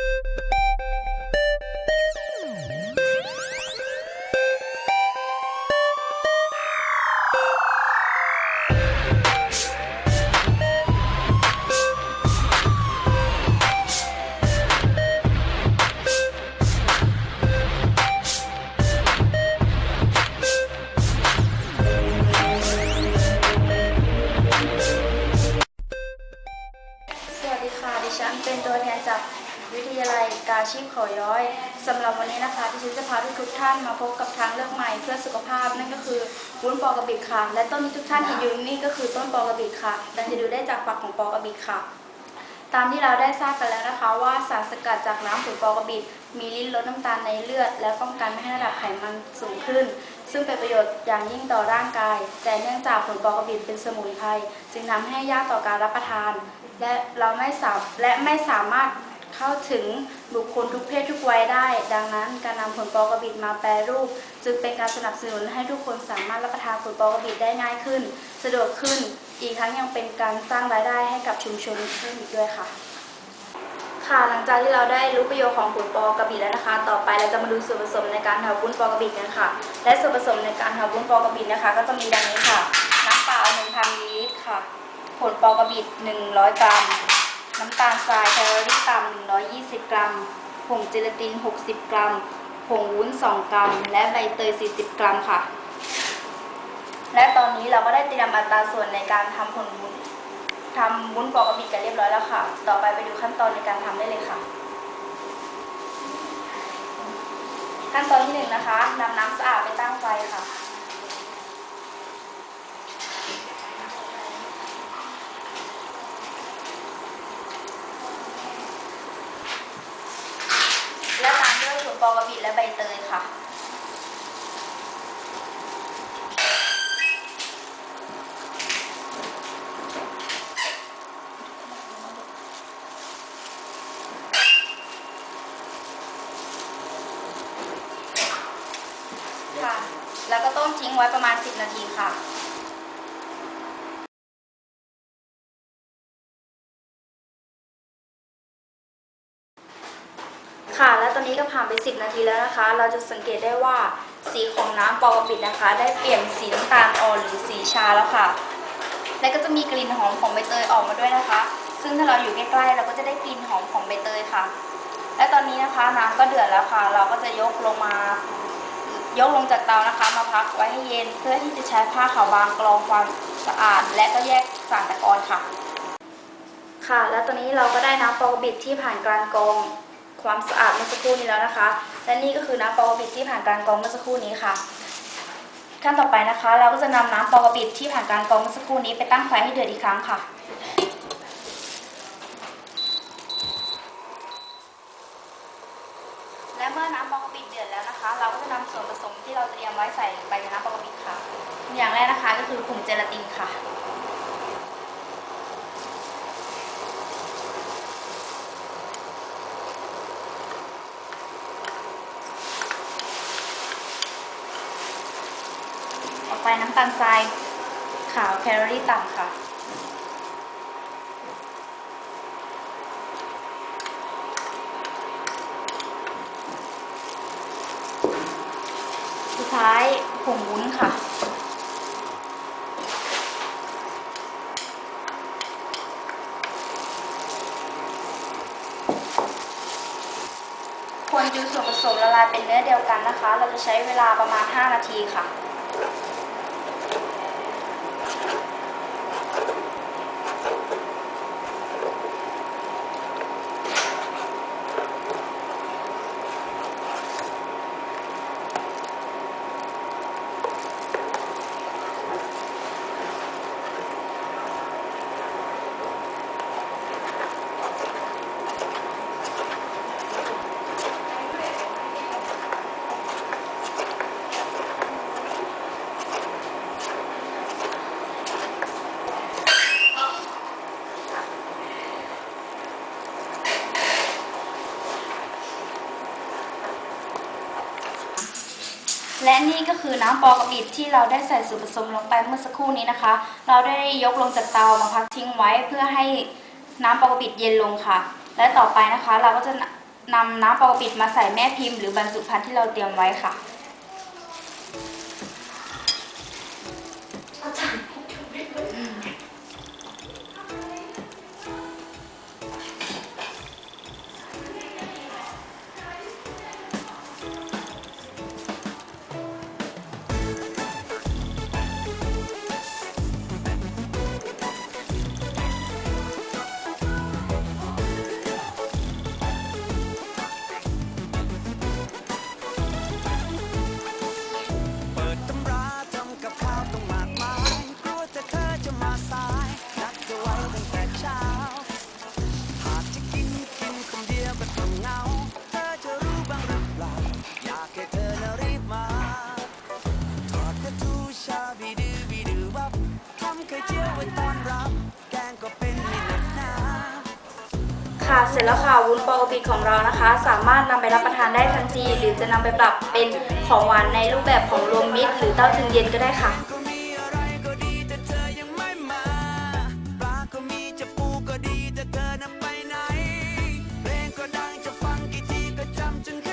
Boop. ชีพเขาย้อยสำหรับวันนี้นะคะดิฉันจะพาทุกๆท่านมาพบกับทางเลือกใหม่เพื่อสุขภาพนั่นก็คือวุ้นปอกระบิดค่ะ และต้นที่ทุกท่านเห็นอยู่นี่ก็คือต้นปอกระบิดค่ะดังจะดูได้จากฝักของปอกระบิดค่ะ ตามที่เราได้ทราบกันแล้วนะคะ ว่าสารสกัดจากน้ำผลปอกระบิดมีฤทธิ์ลดน้ำตาลในเลือด และป้องกันไม่ให้ระดับไขมันสูงขึ้น ซึ่งเป็นประโยชน์อย่างยิ่งต่อร่างกาย แต่เนื่องจากผลปอกระบิดเป็นสมุนไพรจึงทำให้ยากต่อการรับประทาน และเราไม่สามและไม่สามารถ เข้าถึงบุคคลทุกเพศทุกวัยได้ ดังนั้นการนำผลปอกระบิดมาแปรรูป จึงเป็นการสนับสนุนให้ทุกคนสามารถรับประทานผลปอกระบิดได้ง่ายขึ้น สะดวกขึ้น อีกทั้งยังเป็นการสร้างรายได้ให้กับชุมชนเพิ่มอีกด้วยค่ะ ค่ะหลังจากที่เราได้รู้ประโยชน์ของผลปอกระบิดแล้วนะคะ ต่อไปเราจะมาดูส่วนผสมในการทำวุ้นปอกระบิดกันค่ะ และส่วนผสมในการทำวุ้นปอกระบิดนะคะ ก็จะมีดังนี้ค่ะ น้ำเปล่า1,000มิลลิลิตรค่ะ ผลปอกระบิด 100 กรัม น้ำตาลทรายแคลอรี่ต่ำ120 กรัม ผงเจลาติน 60 กรัม ผงวุ้น 2 กรัม และใบเตย 40 กรัมค่ะ และตอนนี้เราก็ได้เตรียมอัตราส่วนในการทำผลวุ้นทำวุ้นปอกกระบิดกันเรียบร้อยแล้วค่ะ ต่อไปไปดูขั้นตอนในการทำได้เลยค่ะ ขั้นตอนที่หนึ่งนะคะนำน้ำสะอาดไปตั้งไฟค่ะตามด้วยถั่ว ปอกระบิดและใบเตยค่ะ ค่ะ แล้วก็ต้มทิ้งไว้ประมาณ 10 นาทีค่ะ นี้ก็ผ่านไป 10 นาทีแล้วนะคะ เราจะสังเกตได้ว่าสีของน้ำปอกระปิดนะคะ ได้เปลี่ยนสีน้ำตาลอ่อนหรือสีชาแล้วค่ะ และก็จะมีกลิ่นหอมของใบเตยออกมาด้วยนะคะ ซึ่งถ้าเราอยู่ใกล้ๆ เราก็จะได้กลิ่นหอมของใบเตยค่ะ และตอนนี้นะคะน้ำก็เดือดแล้วค่ะ เราก็จะยกลงมายกลงจากเตานะคะ มาพักไว้ให้เย็นเพื่อที่จะใช้ผ้าขาวบางกรองความสะอาด และก็แยกสารตะกอนค่ะ ค่ะ และตอนนี้เราก็ได้น้ำปอกระบิดที่ผ่านการกรอง ความสะอาดเมื่อสักครู่นี้แล้วนะคะ และนี่ก็คือน้ำปอกระบิดที่ผ่านการกรองเมื่อสักครู่นี้ค่ะ ขั้นต่อไปนะคะ เราก็จะนำน้ำปอกระบิดที่ผ่านการกรองเมื่อสักครู่นี้ไปตั้งไฟให้เดือดอีกครั้งค่ะและเมื่อน้ำปอกระบิดเดือดแล้วนะคะ เราก็จะนำส่วนผสมที่เราเตรียมไว้ใส่ลงไปในน้ำปอกระบิดค่ะ อย่างแรกนะคะก็คือผงเจลาตินค่ะ ไปน้ำตาลทรายขาวแคลอรี่ต่ำค่ะ สุดท้ายผงวุ้นค่ะควรจนส่วนผสมละลายเป็นเนื้อเดียวกันนะคะ เราจะใช้เวลาประมาณ 5 นาทีค่ะ และนี่ก็คือน้ำปอกระบิดที่เราได้ใส่ส่วนผสมลงไปเมื่อสักครู่นี้นะคะ เราได้ยกลงจากเตามาพักทิ้งไว้เพื่อให้น้ำปอกระบิดเย็นลงค่ะ และต่อไปนะคะเราก็จะนำน้ำปอกปิดมาใส่แม่พิมพ์หรือบรรจุภัณฑ์ที่เราเตรียมไว้ค่ะ ค่ะ เสร็จแล้วค่ะวุ้นปอกปิของเรานะคะ สามารถนำไปรับประทานได้ทันที หรือจะนำไปปรับเป็นของหวานในรูปแบบของรวมมิตร หรือเต้าถึงเย็นก็ได้ค่ะ